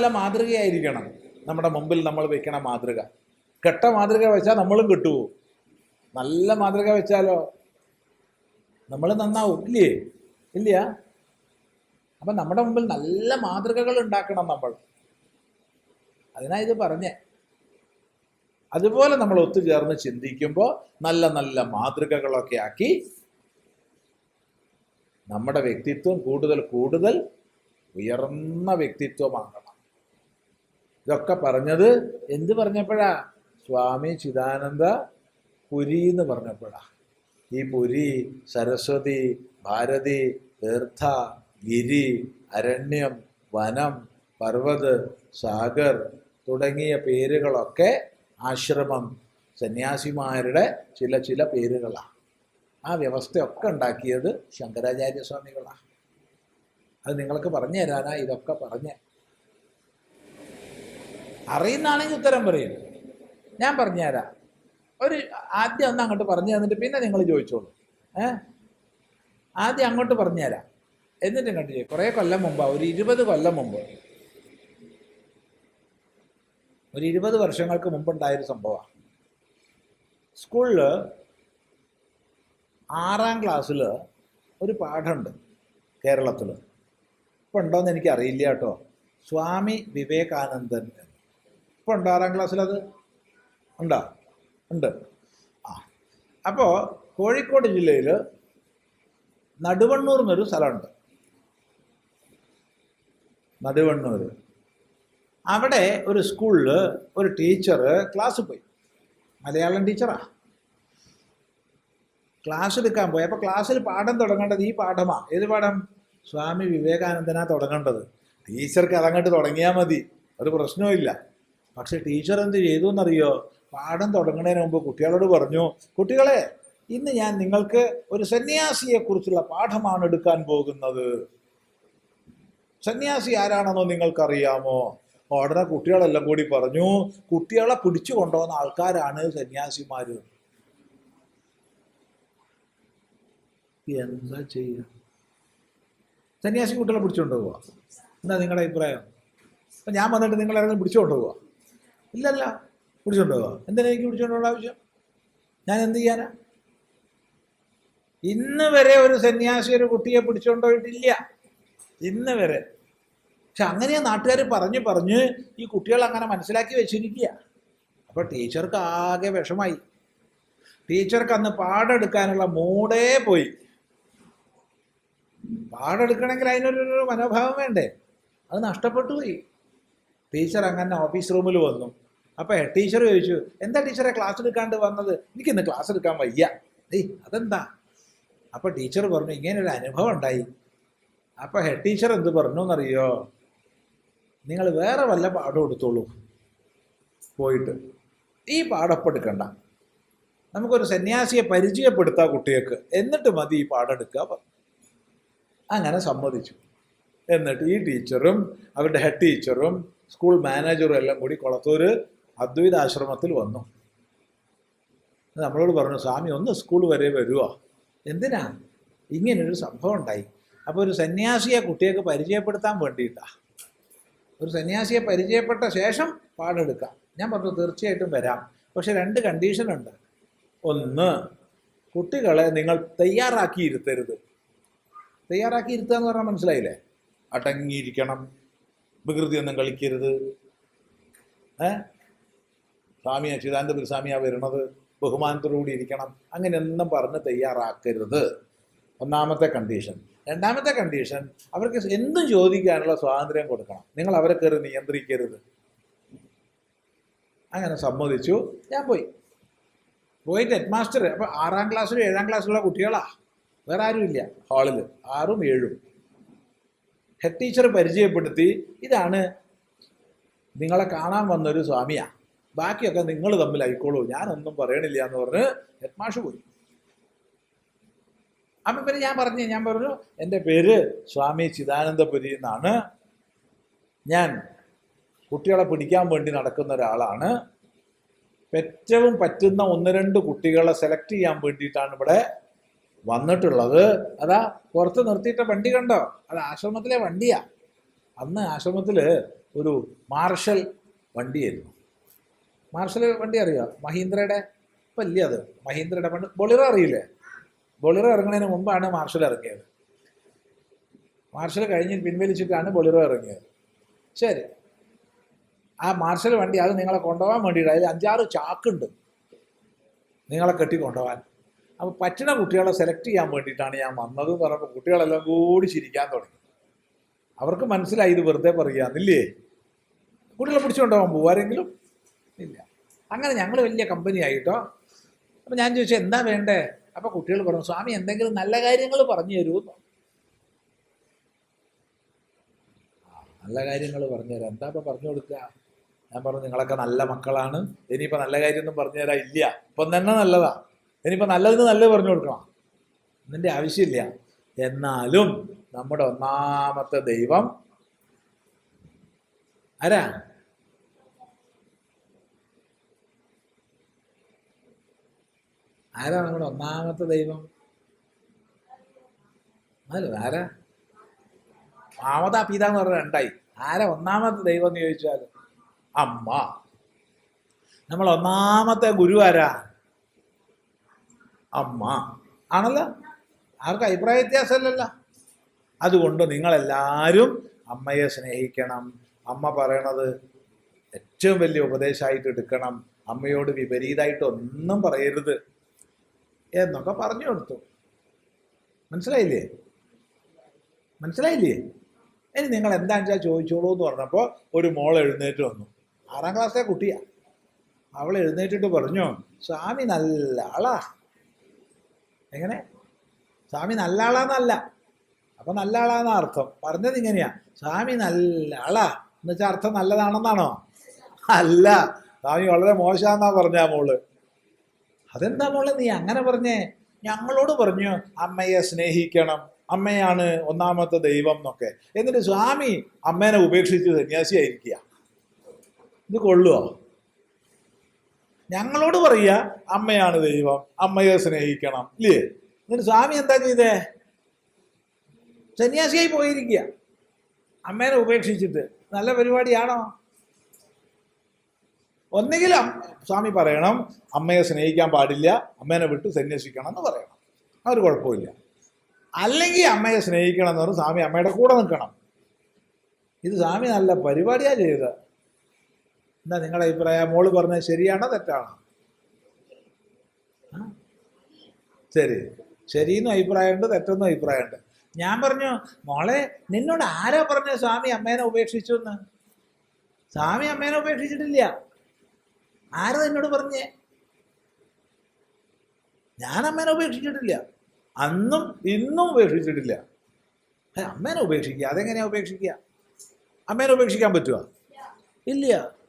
നല്ല മാതൃകയായിരിക്കണം. നമ്മുടെ മുമ്പിൽ നമ്മൾ വെക്കണ മാതൃക. കെട്ട മാതൃക വെച്ചാൽ നമ്മളും കിട്ടുമോ നല്ല മാതൃക വെച്ചാലോ? നമ്മൾ നന്നാവും. ഇല്ലേ? ഇല്ല? അപ്പം നമ്മുടെ മുമ്പിൽ നല്ല മാതൃകകൾ ഉണ്ടാക്കണം നമ്മൾ. അതിനാ ഇത് പറഞ്ഞേ. അതുപോലെ നമ്മൾ ഒത്തുചേർന്ന് ചിന്തിക്കുമ്പോൾ നല്ല നല്ല മാതൃകകളൊക്കെ ആക്കി നമ്മുടെ വ്യക്തിത്വം കൂടുതൽ കൂടുതൽ ഉയർന്ന വ്യക്തിത്വമാകണം. ഇതൊക്കെ പറഞ്ഞത് എന്ത് പറഞ്ഞപ്പോഴാ? സ്വാമി ചിദാനന്ദ പുരി എന്ന് പറഞ്ഞപ്പോഴാ. ഈ പുരി സരസ്വതി ഭാരതി തീർത്ഥ ഗിരി അരണ്യം വനം പർവത് സാഗർ തുടങ്ങിയ പേരുകളൊക്കെ ആശ്രമം സന്യാസിമാരുടെ ചില ചില പേരുകളാണ് ആ വ്യവസ്ഥയൊക്കെ ഉണ്ടാക്കിയത് ശങ്കരാചാര്യ സ്വാമികളാണ് അത് നിങ്ങൾക്ക് പറഞ്ഞു തരാനാ ഇതൊക്കെ പറഞ്ഞ്. അറിയുന്നാണെങ്കിൽ ഉത്തരം പറയും. ഞാൻ പറഞ്ഞുതരാം. ഒരു ആദ്യം ഒന്ന് അങ്ങോട്ട് പറഞ്ഞു തന്നിട്ട് പിന്നെ നിങ്ങൾ ചോദിച്ചോളൂ. ഏ? ആദ്യം അങ്ങോട്ട് പറഞ്ഞു തരാം എന്നിട്ട് ഇങ്ങോട്ട് ചെയ്യും കുറേ കൊല്ലം മുമ്പ് ഒരു ഇരുപത് കൊല്ലം മുമ്പ്. ഒരു ഇരുപത് വർഷങ്ങൾക്ക് മുമ്പുണ്ടായൊരു സംഭവമാണ്. സ്കൂളിൽ ആറാം ക്ലാസ്സിൽ ഒരു പാഠമുണ്ട് കേരളത്തിൽ. ഇപ്പം ഉണ്ടോയെന്ന് എനിക്കറിയില്ല കേട്ടോ. സ്വാമി വിവേകാനന്ദൻ ഇപ്പം ഉണ്ടോ ആറാം ക്ലാസ്സിൽ അത് ഉണ്ടോ? ഉണ്ട്. ആ. അപ്പോൾ കോഴിക്കോട് ജില്ലയിൽ നടുവണ്ണൂർ എന്നൊരു സ്ഥലമുണ്ട്. നടുവണ്ണൂർ അവിടെ ഒരു സ്കൂളിൽ ഒരു ടീച്ചർ ക്ലാസ് പോയി. മലയാളം ടീച്ചറാ. ക്ലാസ് എടുക്കാൻ പോയി. അപ്പോൾ ക്ലാസ്സിൽ പാഠം തുടങ്ങേണ്ടത് ഈ പാഠമാണ് ഏത് പാഠം? സ്വാമി വിവേകാനന്ദനാ തുടങ്ങേണ്ടത്. ടീച്ചർക്ക് അതങ്ങോട്ട് തുടങ്ങിയാൽ മതി. ഒരു പ്രശ്നവും പക്ഷെ ടീച്ചർ എന്ത് ചെയ്തു എന്നറിയോ പാഠം തുടങ്ങുന്നതിന് മുമ്പ് കുട്ടികളോട് പറഞ്ഞു കുട്ടികളെ ഇന്ന് ഞാൻ നിങ്ങൾക്ക് ഒരു സന്യാസിയെക്കുറിച്ചുള്ള പാഠമാണ് എടുക്കാൻ പോകുന്നത്. സന്യാസി ആരാണെന്നോ നിങ്ങൾക്കറിയാമോ? ഉടനെ കുട്ടികളെല്ലാം കൂടി പറഞ്ഞു കുട്ടികളെ പിടിച്ചു കൊണ്ടുപോകുന്ന ആൾക്കാരാണ് സന്യാസിമാര്. എന്താ ചെയ്യുക സന്യാസി കുട്ടികളെ പിടിച്ചുകൊണ്ട് പോവുക എന്താ നിങ്ങളുടെ അഭിപ്രായം? ഞാൻ വന്നിട്ട് നിങ്ങളെല്ലാം പിടിച്ചുകൊണ്ട് പോവുക ഇല്ലല്ല. കുടിച്ചോണ്ട് പോവാ. എന്തിനാ എനിക്ക് പിടിച്ചുകൊണ്ട് പോകേണ്ട ആവശ്യം? ഞാൻ എന്ത് ചെയ്യാനാ? ഇന്ന് വരെ ഒരു സന്യാസി ഒരു കുട്ടിയെ പോയിട്ടില്ല. ഇന്ന് വരെ. പക്ഷെ അങ്ങനെയാ നാട്ടുകാർ പറഞ്ഞ് പറഞ്ഞ് ഈ കുട്ടികൾ അങ്ങനെ മനസ്സിലാക്കി വെച്ചിരിക്കുക. അപ്പോൾ ടീച്ചർക്ക് ആകെ വിഷമായി. ടീച്ചർക്ക് അന്ന് പാടെടുക്കാനുള്ള മൂടേ പോയി. പാടെടുക്കണമെങ്കിൽ അതിനൊരു മനോഭാവം വേണ്ടേ? അത് നഷ്ടപ്പെട്ടു പോയി. ടീച്ചർ അങ്ങനെ ഓഫീസ് റൂമിൽ വന്നു. അപ്പോൾ ടീച്ചർ ചോദിച്ചു എന്താ ടീച്ചറെ ക്ലാസ് എടുക്കാണ്ട് വന്നത്? എനിക്കിന്ന് ക്ലാസ് എടുക്കാൻ വയ്യ. ഏയ് അതെന്താ? അപ്പോൾ ടീച്ചർ പറഞ്ഞു ഇങ്ങനെ ഒരു അനുഭവം ഉണ്ടായി. അപ്പോൾ ഹെഡ് ടീച്ചർ എന്ത് പറഞ്ഞു എന്നറിയോ നിങ്ങൾ വേറെ വല്ല പാഠം എടുത്തോളൂ. പോയിട്ട് ഈ പാഠപ്പം എടുക്കണ്ട. നമുക്കൊരു സന്യാസിയെ പരിചയപ്പെടുത്താം കുട്ടികൾക്ക്. എന്നിട്ട് മതി ഈ പാഠം എടുക്കുക പറഞ്ഞു അങ്ങനെ സമ്മതിച്ചു. എന്നിട്ട് ഈ ടീച്ചറും അവരുടെ ഹെഡ് ടീച്ചറും സ്കൂൾ മാനേജറും എല്ലാം കൂടി കൊളത്തൂർ അദ്വൈത ആശ്രമത്തിൽ വന്നു. നമ്മളോട് പറഞ്ഞു സ്വാമി ഒന്ന് സ്കൂൾ വരെ വരുമോ എന്തിനാ? ഇങ്ങനൊരു സംഭവം ഉണ്ടായി. അപ്പോൾ ഒരു സന്യാസിയെ കുട്ടികൾക്ക് പരിചയപ്പെടുത്താൻ വേണ്ടിയിട്ടാണ് ഒരു സന്യാസിയെ പരിചയപ്പെട്ട ശേഷം പാടെടുക്കാം. ഞാൻ പറഞ്ഞു തീർച്ചയായിട്ടും വരാം. പക്ഷെ രണ്ട് കണ്ടീഷനുണ്ട് ഒന്ന് കുട്ടികളെ നിങ്ങൾ തയ്യാറാക്കിയിരുത്തരുത് തയ്യാറാക്കിയിരുത്തുക എന്ന് പറഞ്ഞാൽ മനസ്സിലായില്ലേ? അടങ്ങിയിരിക്കണം. വികൃതിയൊന്നും കളിക്കരുത്. ഏ? സ്വാമി ചിദാനന്ദപുരി സ്വാമിയാ വരുന്നത് ബഹുമാനത്തോടുകൂടി ഇരിക്കണം. അങ്ങനെയൊന്നും പറഞ്ഞ് തയ്യാറാക്കരുത്. ഒന്നാമത്തെ കണ്ടീഷൻ രണ്ടാമത്തെ കണ്ടീഷൻ അവർക്ക് എന്തും ചോദിക്കാനുള്ള സ്വാതന്ത്ര്യം കൊടുക്കണം. നിങ്ങൾ അവരെ കയറി നിയന്ത്രിക്കരുത്. അങ്ങനെ സമ്മതിച്ചു. ഞാൻ പോയി. പോയിട്ട് ഹെഡ് മാസ്റ്റർ അപ്പോൾ ആറാം ക്ലാസ്സിലും ഏഴാം ക്ലാസ്സിലുള്ള കുട്ടികളാ. വേറെ ആരുമില്ല. ഹാളിൽ ആറും ഏഴും. ഹെഡ് ടീച്ചർ പരിചയപ്പെടുത്തി ഇതാണ് നിങ്ങളെ കാണാൻ വന്നൊരു സ്വാമിയാണ് ബാക്കിയൊക്കെ നിങ്ങൾ തമ്മിൽ ആയിക്കോളൂ ഞാനൊന്നും പറയണില്ല എന്ന് പറഞ്ഞ് ഹെഡ് മാഷ് പോയി. അപ്പം പിന്നെ ഞാൻ പറഞ്ഞു ഞാൻ പറഞ്ഞു എന്റെ പേര് സ്വാമി ചിദാനന്ദപുരി എന്നാണ്. ഞാൻ കുട്ടികളെ പിടിക്കാൻ വേണ്ടി നടക്കുന്ന ഒരാളാണ്. ഏറ്റവും പറ്റുന്ന ഒന്ന് രണ്ട് കുട്ടികളെ സെലക്ട് ചെയ്യാൻ വേണ്ടിയിട്ടാണ് ഇവിടെ വന്നിട്ടുള്ളത് അതാ പുറത്ത് നിർത്തിയിട്ട വണ്ടി കണ്ടോ? അത് ആശ്രമത്തിലെ വണ്ടിയാ. അന്ന് ആശ്രമത്തിൽ ഒരു മാർഷൽ വണ്ടിയായിരുന്നു. മാർഷൽ വണ്ടി അറിയോ? മഹീന്ദ്രയുടെ? ഇപ്പം ഇല്ല അത് മഹീന്ദ്രയുടെ പണ്ട് ബൊളിറോ അറിയില്ലേ? ബൊളിറോ ഇറങ്ങുന്നതിന് മുമ്പാണ് മാർഷൽ ഇറങ്ങിയത്. മാർഷൽ കഴിഞ്ഞ് പിൻവലിച്ചിട്ടാണ് ബൊളിറോ ഇറങ്ങിയത്. ശരി. ആ മാർഷൽ വണ്ടി അത് നിങ്ങളെ കൊണ്ടുപോകാൻ വേണ്ടിയിട്ട് അതിൽ അഞ്ചാറ് ചാക്കുണ്ട്. നിങ്ങളെ കെട്ടി കൊണ്ടുപോകാൻ അപ്പോൾ പറ്റുന്ന കുട്ടികളെ സെലക്ട് ചെയ്യാൻ വേണ്ടിയിട്ടാണ് ഞാൻ വന്നത് എന്ന് പറഞ്ഞപ്പോൾ കുട്ടികളെല്ലാം കൂടി ചിരിക്കാൻ തുടങ്ങി. അവർക്ക് മനസ്സിലായി ഇത് വെറുതെ പറയാന്നില്ലേ കുട്ടികളെ പിടിച്ചുകൊണ്ടുപോകാൻ പോവാരെങ്കിലും ഇല്ല. അങ്ങനെ ഞങ്ങൾ വലിയ കമ്പനി ആയിട്ടോ. അപ്പം ഞാൻ ചോദിച്ചു എന്താ വേണ്ടേ? അപ്പോൾ കുട്ടികൾ പറഞ്ഞു സ്വാമി എന്തെങ്കിലും നല്ല കാര്യങ്ങൾ പറഞ്ഞു ആ, നല്ല കാര്യങ്ങൾ പറഞ്ഞു തരാം. എന്താ ഇപ്പം പറഞ്ഞു കൊടുക്കുക ഞാൻ പറഞ്ഞു നിങ്ങളൊക്കെ നല്ല മക്കളാണ്. ഇനിയിപ്പോൾ നല്ല കാര്യമൊന്നും പറഞ്ഞു തരാം ഇല്ല. ഇപ്പം തന്നെ നല്ലതാ. ഇനിയിപ്പോൾ നല്ലതിന് നല്ലത് പറഞ്ഞു കൊടുക്കണം. അതിന്റെ ആവശ്യമില്ല. എന്നാലും നമ്മുടെ ഒന്നാമത്തെ ദൈവം ആരാ? ആരാ നമ്മുടെ ഒന്നാമത്തെ ദൈവം? അല്ല ആരാ? മാമതാ പിത എന്ന് പറഞ്ഞ രണ്ടായി. ആരാ ഒന്നാമത്തെ ദൈവം എന്ന് ചോദിച്ചാൽ അമ്മ. നമ്മൾ ഒന്നാമത്തെ ഗുരു ആരാ? അമ്മ. ആണല്ലോ? ആർക്കും അഭിപ്രായ വ്യത്യാസമല്ലല്ലോ. അതുകൊണ്ട് നിങ്ങളെല്ലാവരും അമ്മയെ സ്നേഹിക്കണം. അമ്മ പറയണത് ഏറ്റവും വലിയ ഉപദേശമായിട്ട് എടുക്കണം. അമ്മയോട് വിപരീതമായിട്ട് ഒന്നും പറയരുത് എന്നൊക്കെ പറഞ്ഞു കൊടുത്തു. മനസ്സിലായില്ലേ? മനസ്സിലായില്ലേ? ഇനി നിങ്ങൾ എന്താണെന്ന് വെച്ചാൽ ചോദിച്ചോളൂ എന്ന് പറഞ്ഞപ്പോൾ ഒരു മോൾ എഴുന്നേറ്റ് വന്നു. ആറാം ക്ലാസ്സിലെ കുട്ടിയാണ് അവൾ എഴുന്നേറ്റിട്ട് പറഞ്ഞു സ്വാമി നല്ല ആളാ. എങ്ങനെ? സ്വാമി നല്ല ആളാന്നല്ല അപ്പൊ നല്ല ആളാന്ന അർത്ഥം. പറഞ്ഞത് ഇങ്ങനെയാ. സ്വാമി നല്ല ആളാ എന്ന് അർത്ഥം നല്ലതാണെന്നാണോ? അല്ല. സ്വാമി വളരെ മോശമാന്നാ പറഞ്ഞ മോൾ. അതെന്താ മോൾ നീ അങ്ങനെ പറഞ്ഞേ? ഞങ്ങളോട് പറഞ്ഞു അമ്മയെ സ്നേഹിക്കണം. അമ്മയാണ് ഒന്നാമത്തെ ദൈവം എന്നൊക്കെ. എന്നിട്ട് സ്വാമി അമ്മേനെ ഉപേക്ഷിച്ച് സന്യാസിയായിരിക്കുക. ഇത് കൊള്ളുവോ? ഞങ്ങളോട് പറയുക അമ്മയാണ് ദൈവം അമ്മയെ സ്നേഹിക്കണം ഇല്ലേ? എന്നിട്ട് സ്വാമി എന്താ ചെയ്തേ? സന്യാസിയായി പോയിരിക്കുക അമ്മേനെ ഉപേക്ഷിച്ചിട്ട്. നല്ല പരിപാടിയാണോ? ഒന്നുകിലും സ്വാമി പറയണം അമ്മയെ സ്നേഹിക്കാൻ പാടില്ല അമ്മേനെ വിട്ട് സന്യസിക്കണം എന്ന് പറയണം. അതൊരു കുഴപ്പമില്ല അല്ലെങ്കിൽ അമ്മയെ സ്നേഹിക്കണം എന്ന് പറഞ്ഞ് സ്വാമി അമ്മയുടെ കൂടെ നിൽക്കണം. ഇത് സ്വാമി നല്ല പരിപാടിയാണ് ചെയ്തത്. എന്താ നിങ്ങളുടെ അഭിപ്രായം? മോൾ പറഞ്ഞത് ശരിയാണോ തെറ്റാണോ? ശരി ശരി. ശരിയെന്നും അഭിപ്രായമുണ്ട് തെറ്റെന്നും അഭിപ്രായമുണ്ട്. ഞാൻ പറഞ്ഞു മോളെ നിന്നോട് ആരാ പറഞ്ഞ സ്വാമി അമ്മേനെ ഉപേക്ഷിച്ചു എന്ന്? സ്വാമി അമ്മേനെ ഉപേക്ഷിച്ചിട്ടില്ല. ആരാ എന്നോട് പറഞ്ഞേ? ഞാൻ അമ്മേനെ ഉപേക്ഷിച്ചിട്ടില്ല. അന്നും ഇന്നും ഉപേക്ഷിച്ചിട്ടില്ല. അമ്മേനെ ഉപേക്ഷിക്കുക. അതെങ്ങനെയാ ഉപേക്ഷിക്കുക? അമ്മേനെ ഉപേക്ഷിക്കാൻ പറ്റുമോ ഇല്ല.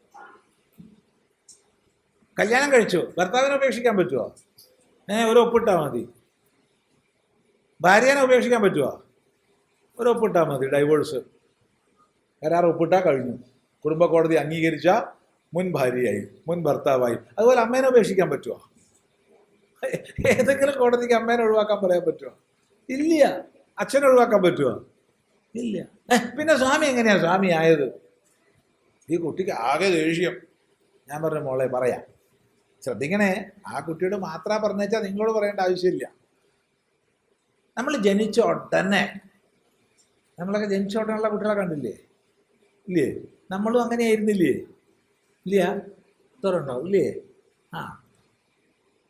കല്യാണം കഴിച്ചു. ഭർത്താവിനെ ഉപേക്ഷിക്കാൻ പറ്റുമോ ഏ ഒരു ഒപ്പിട്ടാൽ മതി. ഭാര്യനെ ഉപേക്ഷിക്കാൻ പറ്റുമോ ഒരു ഒപ്പിട്ടാൽ മതി ഡൈവോഴ്സ് കരാർ ഒപ്പിട്ടാൽ കഴിഞ്ഞു. കുടുംബ കോടതി അംഗീകരിച്ച മുൻ ഭാര്യയായി മുൻ ഭർത്താവായി. അതുപോലെ അമ്മേനെ ഉപേക്ഷിക്കാൻ പറ്റുമോ ഏതെങ്കിലും കോടതിക്ക് അമ്മേനെ ഒഴിവാക്കാൻ പറയാൻ പറ്റുമോ ഇല്ല. അച്ഛനെ ഒഴിവാക്കാൻ പറ്റുമോ ഇല്ല. പിന്നെ സ്വാമി എങ്ങനെയാണ് സ്വാമി ആയത്? ഈ കുട്ടിക്ക് ആകെ ദേഷ്യം. ഞാൻ പറഞ്ഞ മോളെ പറയാം. ശ്രദ്ധിക്കണേ. ആ കുട്ടിയോട് മാത്രം പറഞ്ഞേച്ചാൽ നിങ്ങളോട് പറയേണ്ട ആവശ്യമില്ല. നമ്മൾ ജനിച്ച ഉടനെ നമ്മളൊക്കെ ജനിച്ച ഉടനെയുള്ള കുട്ടികളെ കണ്ടില്ലേ? ഇല്ലേ? നമ്മളും അങ്ങനെ ആയിരുന്നില്ലേ ഇല്ല? തുറണ്ടോ ഇല്ലേ? ആ.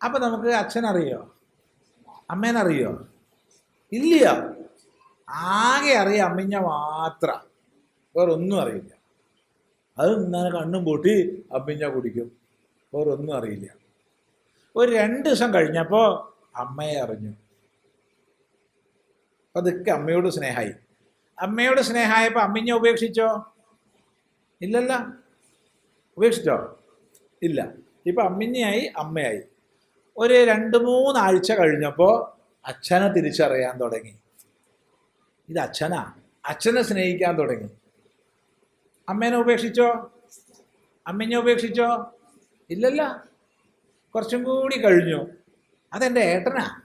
അപ്പം നമുക്ക് അച്ഛനറിയോ? അമ്മേനറിയോ? ഇല്ല ആകെ അറിയാം അമ്മിഞ്ഞ മാത്രം. വേറെ ഒന്നും അറിയില്ല. അത് ഇങ്ങനെ കണ്ണും പൂട്ടി അമ്മിഞ്ഞ കുടിക്കും. വേറെ ഒന്നും അറിയില്ല. ഒരു രണ്ട് ദിവസം കഴിഞ്ഞപ്പോൾ അമ്മയെ അറിഞ്ഞു. അതൊക്കെ അമ്മയോട് സ്നേഹമായി അമ്മയോട് സ്നേഹമായപ്പോൾ അമ്മിഞ്ഞ ഉപേക്ഷിച്ചോ? ഇല്ലല്ല. ഉപേക്ഷിച്ചോ? ഇല്ല. ഇപ്പം അമ്മിഞ്ഞയായി അമ്മയായി. ഒരു രണ്ട് മൂന്നാഴ്ച കഴിഞ്ഞപ്പോൾ അച്ഛനെ തിരിച്ചറിയാൻ തുടങ്ങി. ഇത് അച്ഛനാ. അച്ഛനെ സ്നേഹിക്കാൻ തുടങ്ങി. അമ്മേനെ ഉപേക്ഷിച്ചോ? അമ്മിഞ്ഞെ ഉപേക്ഷിച്ചോ? ഇല്ലല്ല. കുറച്ചും കൂടി കഴിഞ്ഞു. അതെന്റെ ഏട്ടനാ.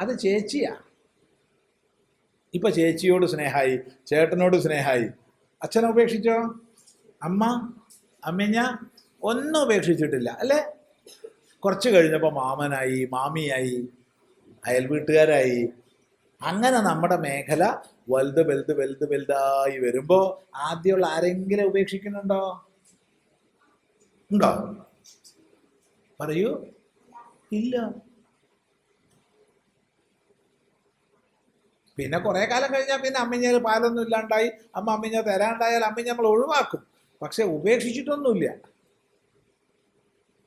അത് ചേച്ചിയാ. ഇപ്പൊ ചേച്ചിയോട് സ്നേഹായി ചേട്ടനോട് സ്നേഹായി. അച്ഛനെ ഉപേക്ഷിച്ചോ? അമ്മ അമ്മിഞ്ഞ ഒന്നും ഉപേക്ഷിച്ചിട്ടില്ല അല്ലേ? കുറച്ച് കഴിഞ്ഞപ്പോൾ മാമനായി മാമിയായി അയൽ വീട്ടുകാരായി. അങ്ങനെ നമ്മുടെ മേഖല വലുത് വലുത് വലുത് വലുതായി വരുമ്പോൾ ആദ്യമുള്ള ആരെങ്കിലും ഉപേക്ഷിക്കുന്നുണ്ടോ? ഉണ്ടോ പറയൂ ഇല്ല. പിന്നെ കുറേ കാലം കഴിഞ്ഞാൽ പിന്നെ അമ്മിഞ്ഞാൽ പാലൊന്നും ഇല്ലാണ്ടായി. അമ്മ അമ്മിഞ്ഞ തരാണ്ടായാൽ അമ്മ നമ്മൾ ഒഴിവാക്കും. പക്ഷെ ഉപേക്ഷിച്ചിട്ടൊന്നുമില്ല.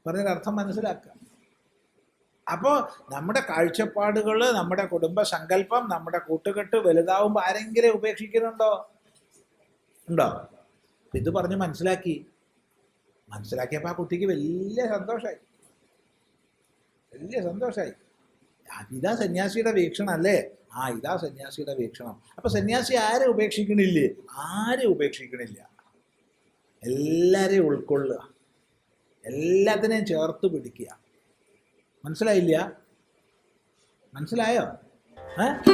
പറഞ്ഞൊരർത്ഥം മനസ്സിലാക്കുക അപ്പോൾ നമ്മുടെ കാഴ്ചപ്പാടുകൾ നമ്മുടെ കുടുംബ സങ്കല്പം നമ്മുടെ കൂട്ടുകെട്ട് വലുതാവുമ്പോൾ ആരെങ്കിലും ഉപേക്ഷിക്കുന്നുണ്ടോ? ഉണ്ടോ? ഇത് പറഞ്ഞ് മനസ്സിലാക്കി. മനസ്സിലാക്കിയപ്പോൾ ആ കുട്ടിക്ക് വലിയ സന്തോഷമായി വലിയ സന്തോഷമായി ഇതാ സന്യാസിയുടെ വീക്ഷണം അല്ലേ? ആ ഇതാ സന്യാസിയുടെ വീക്ഷണം. അപ്പം സന്യാസി ആരെ ഉപേക്ഷിക്കണില്ലേ? ആരെ ഉപേക്ഷിക്കണില്ല? എല്ലാവരെയും ഉൾക്കൊള്ളുക. എല്ലാത്തിനെയും ചേർത്ത് പിടിക്കുക. മനസ്സിലായില്ല? മനസ്സിലായോ? ഏ?